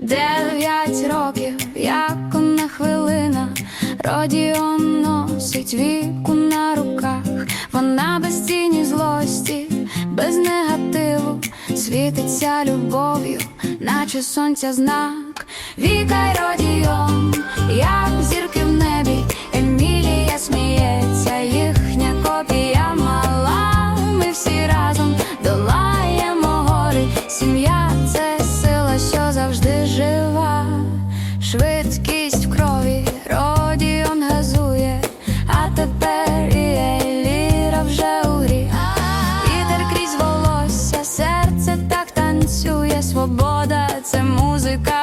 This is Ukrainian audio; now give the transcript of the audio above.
дев'ять років, як на хвилина, Родіон носить віку на руках, вона без тіні злості, без негативу, світиться любов'ю, наче сонця знак, вікай, й Родіон, як зірки в небі, Емілія сміється, їхня копія мала. Ми всі разом долаємо гори, сім'я завжди жива, швидкість в крові, родіон газує, а тепер і еліра вже у грі. Вітер крізь волосся, серце так танцює, свобода, це музика.